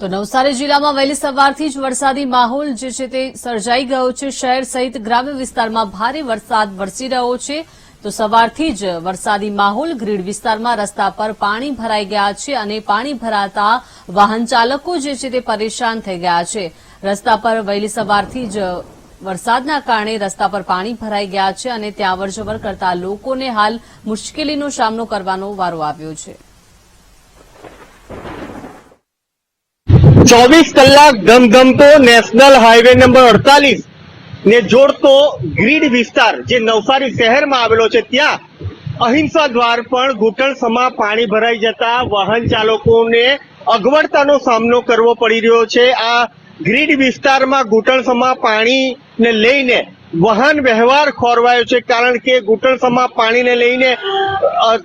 તો નવસારી જિલ્લામાં વહેલી સવારથી જ વરસાદી માહોલ જે છે તે સર્જાઈ ગયો છે. શહેર સહિત ગ્રામ્ય વિસ્તારમાં ભારે વરસાદ વરસી રહ્યો છે. તો સવારથી જ વરસાદી માહોલ ગ્રીડ વિસ્તારમાં રસ્તા પર પાણી ભરાઈ ગયા છે અને પાણી ભરાતા વાહન ચાલકો જે છે તે પરેશાન થઈ ગયા છે. રસ્તા પર વહેલી સવારથી જ વરસાદના કારણે રસ્તા પર પાણી ભરાઈ ગયા છે અને ત્યાં અવરજવર કરતા લોકોને હાલ મુશ્કેલીનો સામનો કરવાનો વારો આવ્યો છે. ચોવીસ કલાક ગમગમતો નેશનલ હાઈવે નંબર અડતાલીસ ને જોડતો ગ્રીડ વિસ્તાર જે નવસારી શહેરમાં આવેલો છે, ત્યાં અહિંસા દ્વાર પણ ઘૂંટણસમાં પાણી ભરાઈ જતા વાહન ચાલકોને અગવડતાનો સામનો કરવો પડી રહ્યો છે. આ ગ્રીડ વિસ્તારમાં ઘૂંટણસમાં પાણીને લઈને વાહન વ્યવહાર ખોરવાયો છે, કારણ કે ઘૂંટણસમાં પાણીને લઈને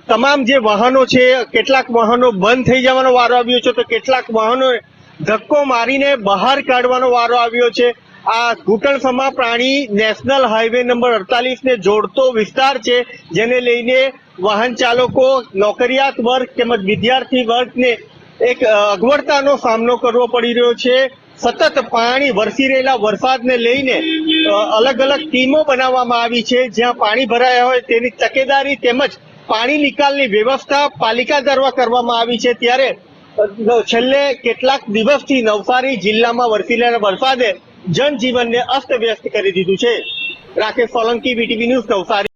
તમામ જે વાહનો છે, કેટલાક વાહનો બંધ થઈ જવાનો વારો આવ્યો છે, તો કેટલાક વાહનો ધક્કો મારીને બહાર કાઢવાનો વારો આવ્યો છે. આ ઘૂંટણસમા પ્રાણી નેશનલ હાઈવે નંબર અડતાલીસ ને જોડતો વિસ્તાર છે, જેને લઈને વાહન ચાલકો, નોકરિયાત વર્ગ તેમજ વિદ્યાર્થી વર્ગને એક અગવડતાનો સામનો કરવો પડી રહ્યો છે. સતત પાણી વરસી રહેલા વરસાદને લઈને અલગ અલગ ટીમો બનાવવામાં આવી છે. જ્યાં પાણી ભરાયા હોય તેની તકેદારી તેમજ પાણી નિકાલની વ્યવસ્થા પાલિકા દ્વારા કરવામાં આવી છે. ત્યારે છેલ્લે કેટલાક દિવસથી નવસારી જિલ્લામાં વરસી રહેલા વરસાદે જનજીવનને અસ્તવ્યસ્ત કરી દીધું છે. Rakesh Solanki BTV news Navsari.